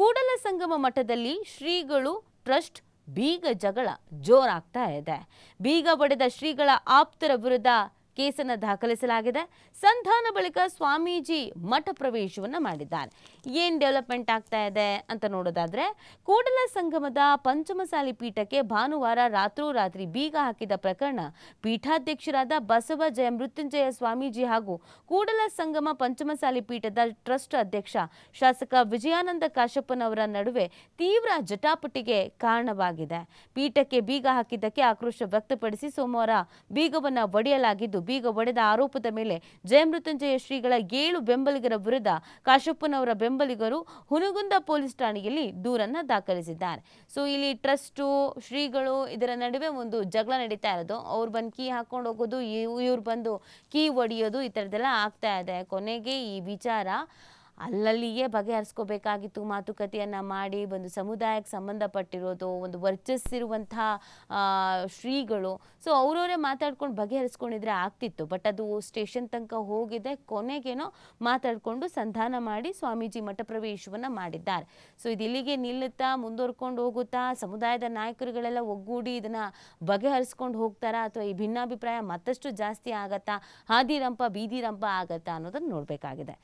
ಕೂಡಲ ಸಂಗಮ ಮಠದಲ್ಲಿ ಶ್ರೀಗಳು ಟ್ರಸ್ಟ್ ಬೀಗ ಜಗಳ ಜೋರಾಗ್ತಾ ಇದೆ. ಬೀಗ ಪಡೆದ ಶ್ರೀಗಳ ಆಪ್ತರ ವಿರುದ್ಧ ಕೇಸನ್ನು ದಾಖಲಿಸಲಾಗಿದೆ. ಸಂಧಾನ ಬಳಿಕ ಸ್ವಾಮೀಜಿ ಮಠ ಪ್ರವೇಶವನ್ನ ಮಾಡಿದ್ದಾರೆ. ಏನು ಡೆವಲಪ್ಮೆಂಟ್ ಆಗ್ತಾ ಇದೆ ಅಂತ ನೋಡೋದಾದ್ರೆ, ಕೂಡಲ ಸಂಗಮದ ಪಂಚಮಸಾಲಿ ಪೀಠಕ್ಕೆ ಭಾನುವಾರ ರಾತ್ರೋರಾತ್ರಿ ಬೀಗ ಹಾಕಿದ ಪ್ರಕರಣ ಪೀಠಾಧ್ಯಕ್ಷರಾದ ಬಸವ ಜಯ ಮೃತ್ಯುಂಜಯ ಸ್ವಾಮೀಜಿ ಹಾಗೂ ಕೂಡಲ ಸಂಗಮ ಪಂಚಮಸಾಲಿ ಪೀಠದ ಟ್ರಸ್ಟ್ ಅಧ್ಯಕ್ಷ ಶಾಸಕ ವಿಜಯಾನಂದ ಕಾಶಪ್ಪನವರ ನಡುವೆ ತೀವ್ರ ಜಟಾಪಟಿಗೆ ಕಾರಣವಾಗಿದೆ. ಪೀಠಕ್ಕೆ ಬೀಗ ಹಾಕಿದ್ದಕ್ಕೆ ಆಕ್ರೋಶ ವ್ಯಕ್ತಪಡಿಸಿ ಸೋಮವಾರ ಬೀಗವನ್ನ ಒಡೆಯಲಾಗಿದ್ದು ಬೀಗ ಒಡೆದ ಆರೋಪದ ಮೇಲೆ ಜಯಮೃತ್ಯುಂಜಯ ಶ್ರೀಗಳ ಏಳು ಬೆಂಬಲಿಗರ ವಿರುದ್ಧ ಕಾಶಪ್ಪನವರ ಬೆಂಬಲಿಗರು ಹುನಗುಂದ ಪೊಲೀಸ್ ಠಾಣೆಯಲ್ಲಿ ದೂರನ್ನ ದಾಖಲಿಸಿದ್ದಾರೆ. ಸೊ, ಇಲ್ಲಿ ಟ್ರಸ್ಟು, ಶ್ರೀಗಳು ಇದರ ನಡುವೆ ಒಂದು ಜಗಳ ನಡೀತಾ ಇರೋದು. ಅವ್ರು ಬಂದು ಕೀ ಹಾಕೊಂಡು ಹೋಗೋದು, ಇವ್ರು ಬಂದು ಕೀ ಒಡೆಯೋದು ಈ ಥರದ್ದೆಲ್ಲ ಆಗ್ತಾ ಇದೆ. ಕೊನೆಗೆ ಈ ವಿಚಾರ ಅಲ್ಲಲ್ಲಿಯೇ ಬಗೆಹರಿಸ್ಕೋಬೇಕಾಗಿತ್ತು. ಮಾತುಕತೆಯನ್ನು ಮಾಡಿ ಒಂದು ಸಮುದಾಯಕ್ಕೆ ಸಂಬಂಧಪಟ್ಟಿರೋದು, ಒಂದು ವರ್ಚಸ್ಸಿರುವಂಥ ಶ್ರೀಗಳು. ಸೊ ಅವರವರೇ ಮಾತಾಡ್ಕೊಂಡು ಬಗೆಹರಿಸ್ಕೊಂಡಿದ್ರೆ ಆಗ್ತಿತ್ತು. ಬಟ್ ಅದು ಸ್ಟೇಷನ್ ತನಕ ಹೋಗಿದೆ. ಕೊನೆಗೇನೋ ಮಾತಾಡಿಕೊಂಡು ಸಂಧಾನ ಮಾಡಿ ಸ್ವಾಮೀಜಿ ಮಠ ಪ್ರವೇಶವನ್ನು ಮಾಡಿದ್ದಾರೆ. ಸೊ ಇದು ಇಲ್ಲಿಗೆ ನಿಲ್ಲುತ್ತಾ ಮುಂದುವರ್ಕೊಂಡು ಹೋಗುತ್ತಾ ಸಮುದಾಯದ ನಾಯಕರುಗಳೆಲ್ಲ ಒಗ್ಗೂಡಿ ಇದನ್ನು ಬಗೆಹರಿಸ್ಕೊಂಡು ಹೋಗ್ತಾರಾ ಅಥವಾ ಈ ಭಿನ್ನಾಭಿಪ್ರಾಯ ಮತ್ತಷ್ಟು ಜಾಸ್ತಿ ಆಗತ್ತಾ, ಹಾದಿರಂಪ, ಬೀದಿರಂಪ ಆಗತ್ತಾ ಅನ್ನೋದನ್ನು ನೋಡಬೇಕಾಗಿದೆ.